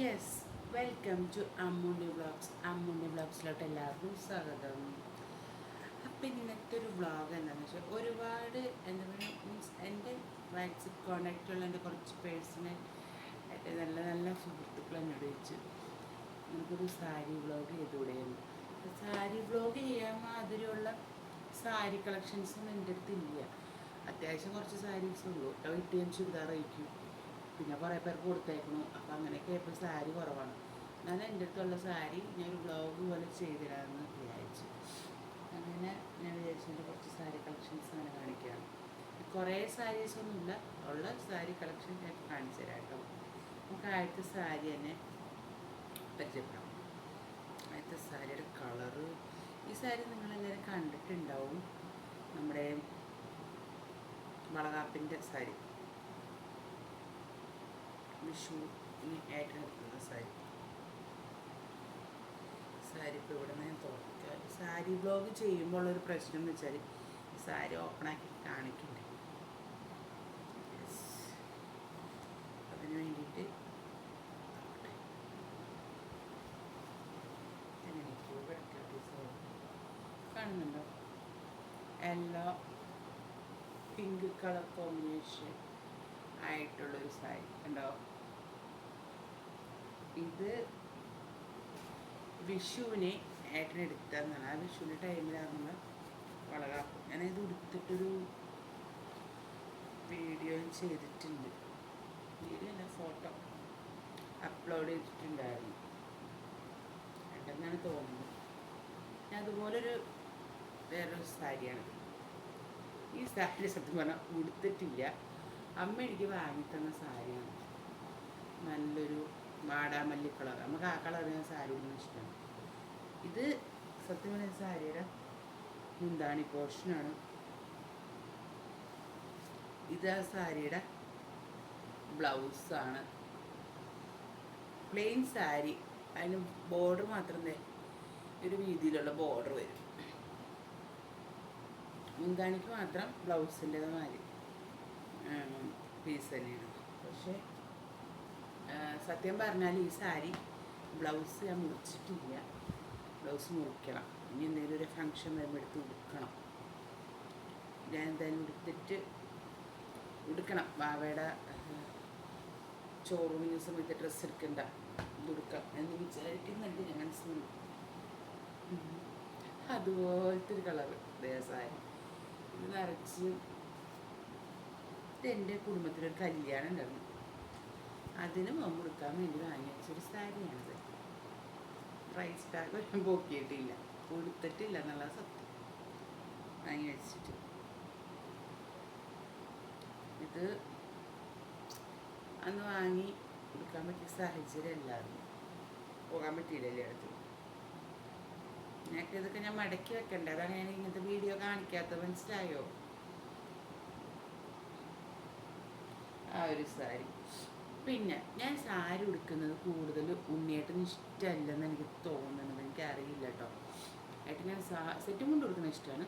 Yes welcome to അമ്മൂന്റെ vlogs അമ്മൂന്റെ വ്ളോഗ്സിലോട്ട് എല്ലാവർക്കും സ്വാഗതം. അപ്പം ഇന്നത്തെ ഒരു വ്ളോഗ് എന്താണെന്ന് വെച്ചാൽ ഒരുപാട് എന്താ പറയുക മീൻസ് എന്റെ വാട്സപ്പ് കോണ്ടാക്റ്റുള്ള എന്റെ കുറച്ച് പേഴ്സണൽ ആയിട്ട് നല്ല നല്ല സുഹൃത്തുക്കൾ എന്നോട് ചോദിച്ചു. നമുക്കൊരു സാരി വ്ളോഗ് ചെയ്തുകൂടെയെന്ന്? സാരി വ്ളോഗ് ചെയ്യാൻ മാതിരിയുള്ള സാരി കളക്ഷൻസൊന്നും എന്റെ അടുത്ത് ഇല്ല. അത്യാവശ്യം കുറച്ച് സാരീസ് ഉള്ളൂ. ഇട്ട് ഞാൻ ചുരിദാർ പിന്നെ കുറേ പേർക്ക് കൊടുത്തേക്കണു. അപ്പം അങ്ങനെയൊക്കെ ഇപ്പോൾ സാരി കുറവാണ്. ഞാൻ എന്റെ അടുത്തുള്ള സാരി ഞാൻ ഒരു ബ്ലോഗ് പോലെ ചെയ്തിരാന്ന് വിചാരിച്ചു. അങ്ങനെ ഞാൻ വിചാരിച്ചതിന്റെ കുറച്ച് സാരി കളക്ഷൻസ് അങ്ങനെ കാണിക്കുകയാണ് കുറേ സാരീസ് ഒന്നുമില്ല. ഉള്ള സാരി കളക്ഷൻ ഞാൻ കാണിച്ചു തരാം കേട്ടോ. നമുക്ക് ആദ്യത്തെ സാരി തന്നെ പരിചയപ്പെടാം. ആദ്യത്തെ സാരിയുടെ കളറ് ഈ സാരി നിങ്ങളെല്ലാവരും കണ്ടിട്ടുണ്ടാവും. നമ്മുടെ വളകാപ്പിന്റെ സാരി. വിഷു ഏറ്റെടുക്കുന്ന സാരി. സാരി ഇപ്പോൾ ഇവിടെ നിന്ന് തുറക്കാം സാരി ബ്ലോഗ് ചെയ്യുമ്പോൾ ഒരു പ്രശ്നം എന്ന് വെച്ചാൽ സാരി ഓപ്പണാക്കി കാണിക്കണ്ടേ. അതിന് വേണ്ടിയിട്ട്. കാണുന്നുണ്ടോ? എല്ലാ പിങ്ക് കളർ കോമ്പിനേഷൻ ആയിട്ടുള്ളൊരു സാരി. ഉണ്ടോ ഇത് വിഷുവിന് ഏട്ടനെടുത്തതാണ് ആ വിഷുവിന്റെ ടൈമിലാണ് നമ്മൾ വളകാപ്പ് ഞാനിത് ഉടുത്തിട്ടൊരു വീഡിയോ ചെയ്തിട്ടുണ്ട്. വീഡിയോ അല്ല ഫോട്ടോ അപ്ലോഡ് ചെയ്തിട്ടുണ്ടായിരുന്നു. ഉണ്ടെന്നാണ് തോന്നുന്നത്. ഞാൻ അതുപോലൊരു വേറൊരു സാരിയാണ്. ഈ സാരി സത്യം പറഞ്ഞാൽ ഉടുത്തിട്ടില്ല. അമ്മ എനിക്ക് വാങ്ങിത്തന്ന സാരിയാണ്. നല്ലൊരു വാടാമല്ലി കളർ നമുക്ക് ആ കളർ ഞാൻ സാരി ഒന്നും ഇഷ്ടമാണ് ഇത് സത്യം പറഞ്ഞ സാരിയുടെ മുന്താണി പോർഷനാണ് ഇത് ആ സാരിയുടെ ബ്ലൗസാണ് പ്ലെയിൻ സാരി. അതിന് ബോർഡർ മാത്രം ഒരു രീതിയിലുള്ള ബോർഡർ വരും. മുന്താണിക്ക് മാത്രം ബ്ലൗസിന്റെത് മാതിരി പീസ് തന്നെയാണ്. പക്ഷേ സത്യം പറഞ്ഞാൽ ഈ സാരി ബ്ലൗസ് ഞാൻ മുറിച്ചിട്ടില്ല. ബ്ലൗസ് മുറിക്കണം. ഇനി എന്തെങ്കിലും ഒരു ഫങ്ഷൻ വരുമ്പോൾ എടുത്ത് ഉടുക്കണം. ഞാൻ എന്തായാലും ഉടുത്തിട്ട് ഉടുക്കണം. ബാവയുടെ ചോറുമിന് സമയത്ത് ഡ്രസ്സ് എടുക്കണ്ട. ഉടുക്കാം. എന്ന് വിചാരിക്കുന്നുണ്ട്. ഞാൻ മനസ്സിൽ അതുപോലത്തെ ഒരു കളറ് സാരി. ഇത് നിറച്ച് എന്റെ കുടുംബത്തിലൊരു കല്യാണം ഉണ്ടായിരുന്നു. അതിന് മുമ്പ് കൊടുക്കാൻ വേണ്ടി വാങ്ങി വെച്ചൊരു സാരിയാണിത്. പ്രൈസ് ടാഗ് ഒന്നും പോക്കിയിട്ടില്ല. കൊടുത്തിട്ടില്ല എന്നുള്ള സത്യം. വാങ്ങി വെച്ചിട്ട്. ഇത് അന്ന് വാങ്ങി കൊടുക്കാൻ പറ്റിയ സാഹചര്യം അല്ലായിരുന്നു. പോകാൻ പറ്റിയില്ലല്ലേ അടുത്ത് ഞങ്ങൾക്ക് ഇതൊക്കെ ഞാൻ മടക്കി വെക്കണ്ടേ? അതാണ് ഞാൻ ഇങ്ങനത്തെ വീഡിയോ കാണിക്കാത്ത മനസ്സിലായോ? ആ ഒരു സാരി. പിന്നെ ഞാൻ സാരി ഉടുക്കുന്നത് കൂടുതൽ ഉണ്ണിയേട്ടന് ഇഷ്ടമല്ലെന്ന് എനിക്ക് തോന്നുന്നത്. എനിക്ക് അറിയില്ല കേട്ടോ. ഏട്ടൻ ഞാൻ സാ സെറ്റും കൊണ്ട് കൊടുക്കുന്നത് ഇഷ്ടമാണ്.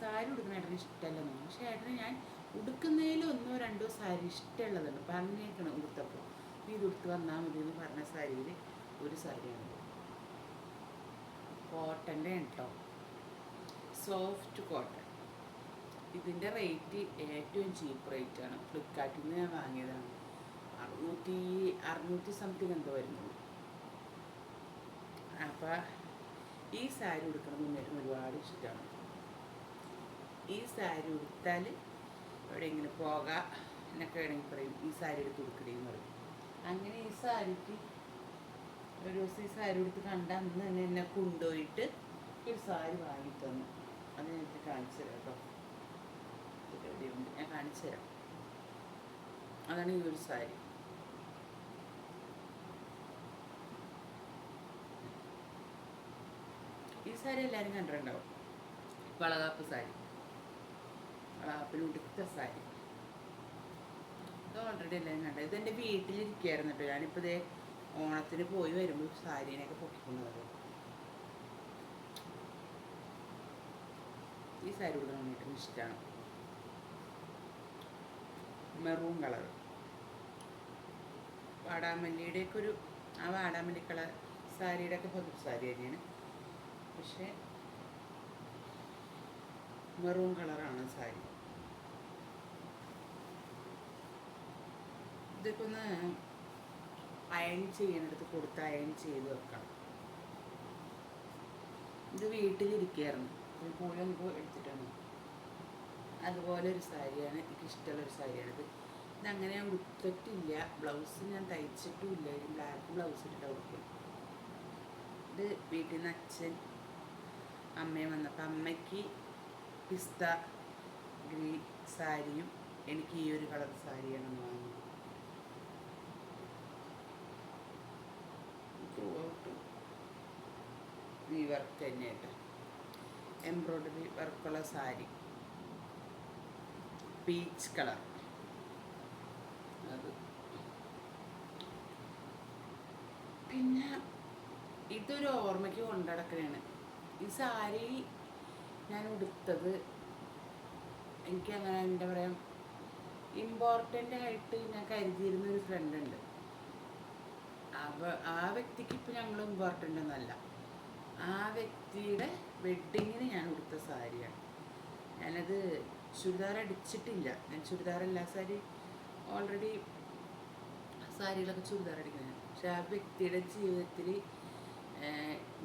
സാരി ഉടുക്കുന്ന ഏട്ടന് ഇഷ്ടമല്ലെന്ന് തോന്നുന്നു. പക്ഷേ ഏട്ടന് ഞാൻ ഉടുക്കുന്നതിൽ ഒന്നോ രണ്ടോ സാരി ഇഷ്ടമുള്ളതുണ്ട്. പറഞ്ഞേക്കണം ഉടുത്തപ്പോൾ. ഇത് ഉടുത്ത് വന്നാൽ മതി എന്ന് പറഞ്ഞ സാരിയിൽ ഒരു സാരിയാണ്. കോട്ടന്റെ കേട്ടോ. സോഫ്റ്റ് കോട്ടൺ ഇതിന്റെ റേറ്റ് ഏറ്റവും ചീപ്പ് റേറ്റ് ആണ്. ഫ്ലിപ്കാർട്ടിൽ നിന്ന് ഞാൻ വാങ്ങിയതാണ്. അറുന്നൂറ്റി അറുന്നൂറ്റി സംതിങ് എന്തോ വരുന്നുള്ളൂ അപ്പം ഈ സാരി ഉടുക്കണം മുന്നേറ്റം ഒരുപാട് ഇഷ്ടമാണ് ഈ സാരി ഉടുത്താൽ എവിടെയെങ്കിലും പോകാം എന്നൊക്കെ വേണമെങ്കിൽ പറയും ഈ സാരി എടുത്ത് ഉടുക്കണേന്ന് പറയും. അങ്ങനെ ഈ സാരിക്ക് ഒരു ദിവസം ഈ സാരി എടുത്ത് കണ്ട അന്ന് തന്നെ എന്നെ കൊണ്ടുപോയിട്ട് ഒരു സാരി വാങ്ങി തന്നു അത് ഞാൻ എനിക്ക് കാണിച്ചു തരാം കേട്ടോ. ഞാൻ കാണിച്ചു തരാം. അതാണ് ഈ ഒരു സാരി. ഈ സാരി എല്ലാവരും കണ്ടിട്ടുണ്ടാവും. വളകാപ്പ് സാരി. വളകാപ്പിൽ ഉടുത്ത സാരി. ഇത് ഓൾറെഡി എല്ലാവരും കണ്ടത് എന്റെ വീട്ടിലിരിക്കുകയായിരുന്നു കേട്ടോ. ഞാനിപ്പോൾ ഇതേ ഓണത്തിന് പോയി വരുമ്പോൾ സാരീനെയൊക്കെ പൊക്കിക്കൊണ്ടത് ഈ സാരി ഉടുക്കാൻ വേണ്ടിയിട്ട് ഇഷ്ടമാണ് മെറൂൺ കളർ. വാടാമല്ലിയുടെയൊക്കെ ഒരു ആ വാടാമല്ലി കളർ സാരിയുടെ ഒക്കെ പതിപ്പ് സാരി തന്നെയാണ്. പക്ഷേ മെറൂൺ കളറാണ് സാരി. ഇതൊക്കെ ഒന്ന് അയൺ ചെയ്യണടുത്ത് കൊടുത്ത് അയൺ ചെയ്ത് വെക്കണം. ഇത് വീട്ടിലിരിക്കുകയായിരുന്നു ഒരു നമുക്ക് എടുത്തിട്ടാണ്. അതുപോലെ ഒരു സാരിയാണ്. എനിക്ക് ഒരു സാരിയാണിത്. ഇതങ്ങനെ ഞാൻ ഉടുത്തിട്ടില്ല. ബ്ലൗസ് ഞാൻ തയ്ച്ചിട്ടും ഇല്ല. ഒരു ബ്ലാക്ക് ബ്ലൗസ് ഇട്ടിട്ട് ഉടുക്കും ഇത് വീട്ടിൽ നിന്ന് അച്ഛൻ അമ്മയും വന്നപ്പോൾ അമ്മയ്ക്ക് പിസ്ത ഗ്രീൻ സാരിയും എനിക്ക് ഈ ഒരു കളർ സാരിയാണ് വാങ്ങി ത്രൂ ഔട്ട് ഈ വർക്ക് തന്നെയായിട്ട് എംബ്രോയ്ഡറി വർക്കുള്ള സാരി. പീച്ച് കളർ അത്. പിന്നെ ഇതൊരു ഓർമ്മയ്ക്ക് കൊണ്ടടക്കണാണ്. ഈ സാരി ഞാൻ ഉടുത്തത് എനിക്ക് അങ്ങനെ എന്താ പറയുക ഇമ്പോർട്ടന്റ് ആയിട്ട് ഞാൻ കരുതിയിരുന്ന ഒരു ഫ്രണ്ട് ഉണ്ട്. അവ ആ വ്യക്തിക്ക് ഇപ്പം ഞങ്ങൾ ഇമ്പോർട്ടന്റ് ഒന്നല്ല ആ വ്യക്തിയുടെ വെഡ്ഡിങ്ങിന് ഞാൻ ഉടുത്ത സാരിയാണ്. ഞാനത് ചുരിദാർ അടിച്ചിട്ടില്ല. ഞാൻ ചുരിദാർ എല്ലാ സാരി ഓൾറെഡി സാരികളൊക്കെ ചുരിദാർ അടിക്കുന്നതാണ്. പക്ഷെ ആ വ്യക്തിയുടെ ജീവിതത്തിൽ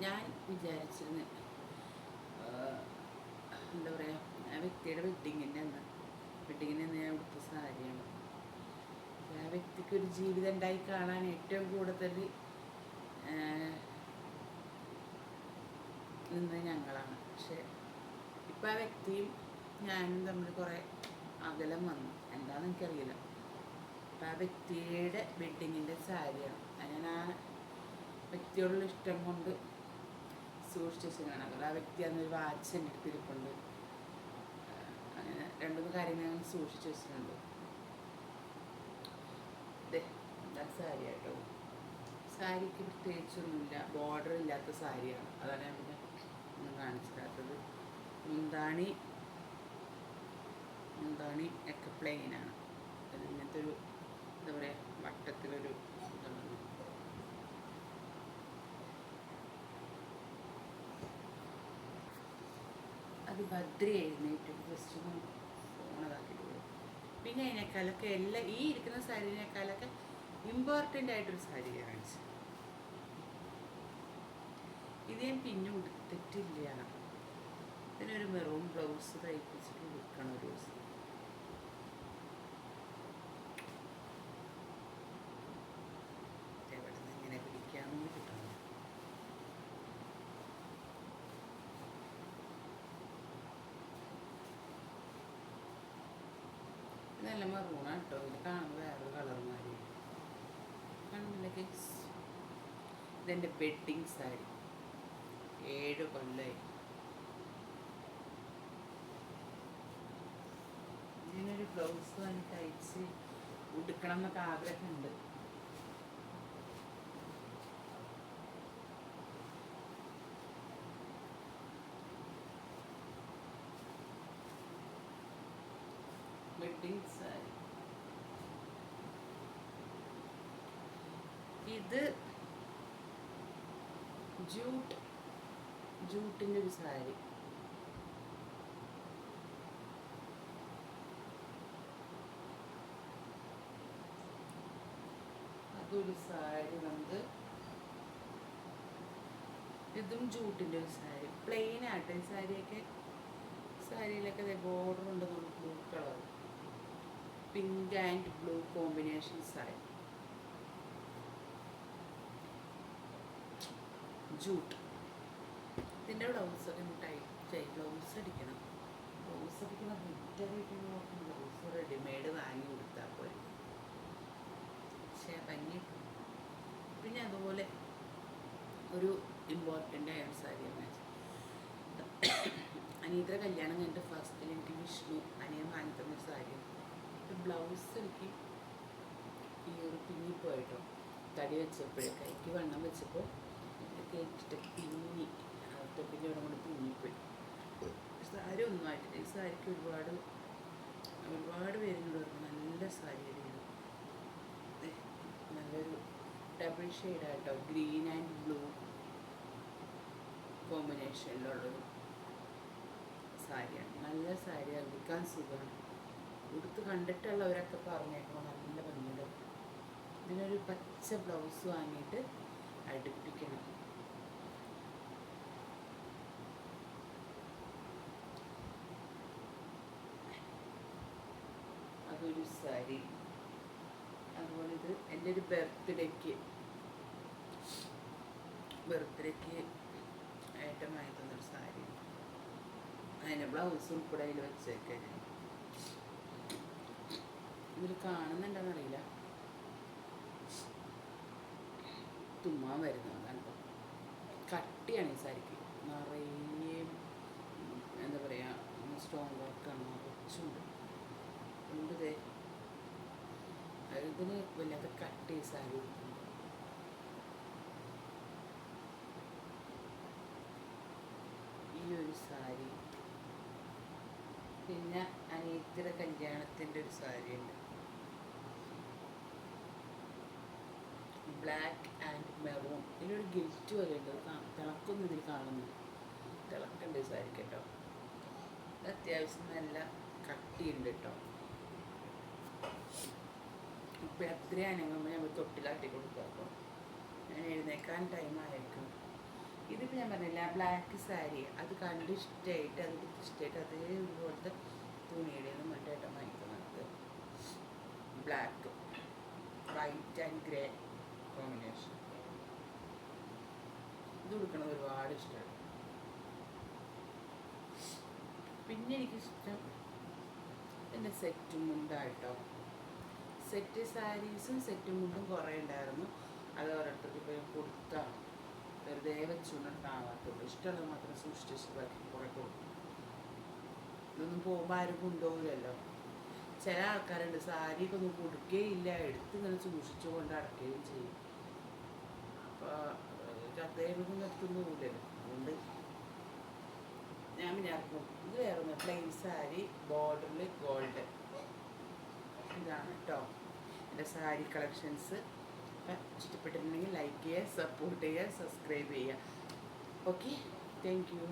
ഞാൻ വിചാരിച്ചിരുന്നു എന്താ പറയുക ആ വ്യക്തിയുടെ വെഡ്ഡിങ്ങിന്റെ അന്ന് വെഡ്ഡിങ്ങിന് അന്ന് ഞാൻ ഉടുത്ത സാരിയാണ്. ആ വ്യക്തിക്ക് ഒരു ജീവിതം ഉണ്ടായി കാണാൻ ഏറ്റവും കൂടുതൽ നിന്നത് ഞങ്ങളാണ്. പക്ഷെ ഇപ്പം ആ വ്യക്തിയും ഞാനും തമ്മിൽ കുറേ അകലം വന്നു. എന്താണെന്ന് എനിക്കറിയില്ല. അപ്പം ആ വ്യക്തിയുടെ വെഡ്ഡിങ്ങിന്റെ സാരിയാണ്. ഞാൻ ആ വ്യക്തിയോടുള്ള ഇഷ്ടം കൊണ്ട് സൂക്ഷിച്ചു വെച്ചതാണ് അപ്പോൾ ആ വ്യക്തി അന്നൊരു വാച്ച് എന്റെ അടുത്ത് ഇരിപ്പുണ്ട്. അങ്ങനെ രണ്ടു മൂന്ന് കാര്യങ്ങൾ ഞാൻ സൂക്ഷിച്ചു വെച്ചിട്ടുണ്ട്. ദേ, ഇതാ സാരി കേട്ടോ സാരിക്ക് പ്രത്യേകിച്ചൊന്നുമില്ല. ബോർഡർ ഇല്ലാത്ത സാരിയാണ്. അതാണ് ഞാൻ പിന്നെ ഒന്നും കാണിച്ചിടാത്തത്. മുന്താണി മുന്താണി ഒക്കെ പ്ലെയിനാണ്. അത് ഇങ്ങനത്തെ ഒരു എന്താ പറയുക വട്ടത്തിലൊരു ഇതാണ് അത് ഭദ്ര എഴുന്നേറ്റ്. ജസ്റ്റ് ഒന്ന് ഫോണതാക്കിയിട്ട് പിന്നെ അതിനേക്കാളൊക്കെ എല്ലാം ഈ ഇരിക്കുന്ന സാരിനേക്കാളൊക്കെ ഇമ്പോർട്ടന്റ് ആയിട്ടൊരു സാരി കാണിച്ചു. ഇത് ഞാൻ പിന്നെ ഉടുത്തിട്ടില്ല. ഇതിനൊരു മെറൂൺ ബ്ലൗസ് തയ്പ്പിച്ചിട്ട് ഉടുക്കണം ഒരു ദിവസം. നല്ല മറൂണാണ് കേട്ടോ ഇത് കാണുമ്പോൾ വേറൊരു കളർ മാതിരി. കാണുന്നില്ല ഗൈസ് ഇതെന്റെ വെഡ്ഡിങ് സാരി ഏഴ് കൊല്ലേ ഇതിനൊരു ബ്ലൗസ് വാങ്ങി തയ്ച്ച് ഉടുക്കണം എന്നൊക്കെ ആഗ്രഹമുണ്ട്. വെഡ്ഡിങ് സാരി ഇത് ജൂട്ട് ജൂട്ടിന്റെ ഒരു സാരി അതൊരു സാരി നമുക്ക് ഇതും ജൂട്ടിന്റെ ഒരു സാരി പ്ലെയിൻ ആട്ടെ സാരിയൊക്കെ സാരിയിലൊക്കെ ബോർഡർ ഉണ്ട് blue colour pink and blue combination sari jute ഇതിന്റെ ബ്ലൗസൊക്കെ ചെയ് ബ്ലൗസ് അടിക്കണം. ബ്ലൗസ് അടിക്കുന്ന നോക്കും ബ്ലൗസ് റെഡിമെയ്ഡ് വാങ്ങി കൊടുത്താൽ പോരെ. പക്ഷേ ഭംഗി കിട്ടും. പിന്നെ അതുപോലെ ഒരു ഇമ്പോർട്ടന്റ് ആയ ഒരു സാരിയാണ് അനിയത്തിയുടെ കല്യാണം കഴിഞ്ഞിട്ട് ഫസ്റ്റിൽ എനിക്ക് വിഷ്ണു അനിയൻ വാങ്ങി തന്ന ഒരു സാരിയാണ് ഒരു ബ്ലൗസ് എനിക്ക് ഈ ഒരു പിന്നിപ്പോയിട്ടോ തടി വെച്ചപ്പോഴേ കൈക്ക് വണ്ണം വെച്ചപ്പോൾ കേട്ടിട്ട് പിന്നി തൊപ്പിന്റെ ഇവിടെ കൊണ്ട് പിന്നിപ്പോയി. സാരി ഒന്നും ആയിട്ടില്ല. ഈ സാരിക്ക് ഒരുപാട് ഒരുപാട് പേരിനോട് പറഞ്ഞു നല്ല സാരി അടിയാണ് നല്ലൊരു ഡബിൾ ഷെയ്ഡായിട്ടോ ഗ്രീൻ ആൻഡ് ബ്ലൂ കോമ്പിനേഷനിലുള്ളൊരു സാരിയാണ്. നല്ല സാരി അടിക്കാൻ സുഖമാണ്. ഉടുത്ത് കണ്ടിട്ടുള്ളവരൊക്കെ പറഞ്ഞേക്കണം? നല്ല ഭംഗിയുണ്ട്. ഇതിനൊരു പച്ച ബ്ലൗസ് വാങ്ങിയിട്ട് അടുപ്പിക്കണം. അതൊരു സാരി. അതുപോലെ ഇത് എന്റെ ഒരു ബർത്ത്ഡേക്ക് ബർത്ത്ഡേക്ക് ഐറ്റമായി തന്നൊരു സാരി. അതിന്റെ ബ്ലൗസ് ഉൾപ്പെടെ അതിൽ വെച്ചേക്കെ ഞാൻ. ഇതിൽ കാണുന്നുണ്ടെന്നറിയില്ല. തുമ്മാൻ വരുന്നതാണ് കേട്ടോ കട്ടിയാണ് ഈ സാരിക്ക്. നിറയെ എന്താ പറയുക സ്റ്റോൺ വർക്കാണ്. കൊച്ചുണ്ട് ഉണ്ട് ഇതിന് വല്ലാത്ത കട്ടി സാരി ഉടുക്കുന്നുണ്ട്. ഈ ഒരു സാരി. പിന്നെ അനിയത്തിയുടെ കല്യാണത്തിന്റെ ഒരു സാരി ബ്ലാക്ക് ആൻഡ് മെറൂൺ ഇതിലൊരു ഗിൽറ്റ് വരെ ഉണ്ട് തിളക്കൊന്നും ഇതിൽ കാണുന്നു തിളക്കുണ്ട് സാരി കേട്ടോ അത്യാവശ്യം നല്ല കട്ടിയുണ്ട് കേട്ടോ ഇപ്പം എത്രയാണ് അനങ്ങുമ്പോൾ നമ്മൾ തൊട്ടിലാട്ടി കൊടുക്കുക അപ്പോൾ ഞാൻ എഴുന്നേക്കാൻ ടൈം ആയിരിക്കും. ഇതിപ്പോൾ ഞാൻ പറഞ്ഞില്ല ബ്ലാക്ക് സാരി അത് കണ്ട് ഇഷ്ടമായിട്ട് അത് ഇഷ്ടമായിട്ട് അതേപോലത്തെ തുണിയുടെ ഒന്നും മറ്റേട്ടം വാങ്ങിക്കുന്നത് black white and grey combination ഇത് കൊടുക്കണത് ഒരുപാട് ഇഷ്ടമാണ് പിന്നെ എനിക്കിഷ്ടം എന്റെ സെറ്റും മുണ്ടായിട്ടോ. സെറ്റ് സാരീസും സെറ്റും മുണ്ടും കുറേ ഉണ്ടായിരുന്നു. അത് ഓരോരുത്തർക്ക് ഇപ്പോൾ കൊടുത്താണ്. വെറുതെ വെച്ചുകൊണ്ടിട്ടാവാത്തുള്ളൂ ഇഷ്ടമുള്ളത് മാത്രം സൂക്ഷിച്ച് ബാക്കി കുറേ കൊടുക്കും. ഇതൊന്നും പോകുമ്പോൾ ആരും കൊണ്ടുപോകില്ലല്ലോ. ചില ആൾക്കാരുണ്ട്. സാരിയൊക്കെ ഒന്നും കൊടുക്കുകയില്ല എടുത്ത് ഇങ്ങനെ സൂക്ഷിച്ചു കൊണ്ട് അടക്കുകയും ചെയ്യും അപ്പോൾ അദ്ദേഹം നിർത്തുന്ന പോലെയല്ലോ അതുകൊണ്ട് ഞാൻ ഇറക്കും ഇത് വേറെ പ്ലെയിൻ സാരി ബോർഡറിൽ ഗോൾഡ് ഇതാണ് കേട്ടോ എന്റെ സാരി കളക്ഷൻസ് ഇഷ്ടപ്പെട്ടിട്ടുണ്ടെങ്കിൽ ലൈക്ക് ചെയ്യുക സപ്പോർട്ട് ചെയ്യുക സബ്സ്ക്രൈബ് ചെയ്യുക. Okay thank you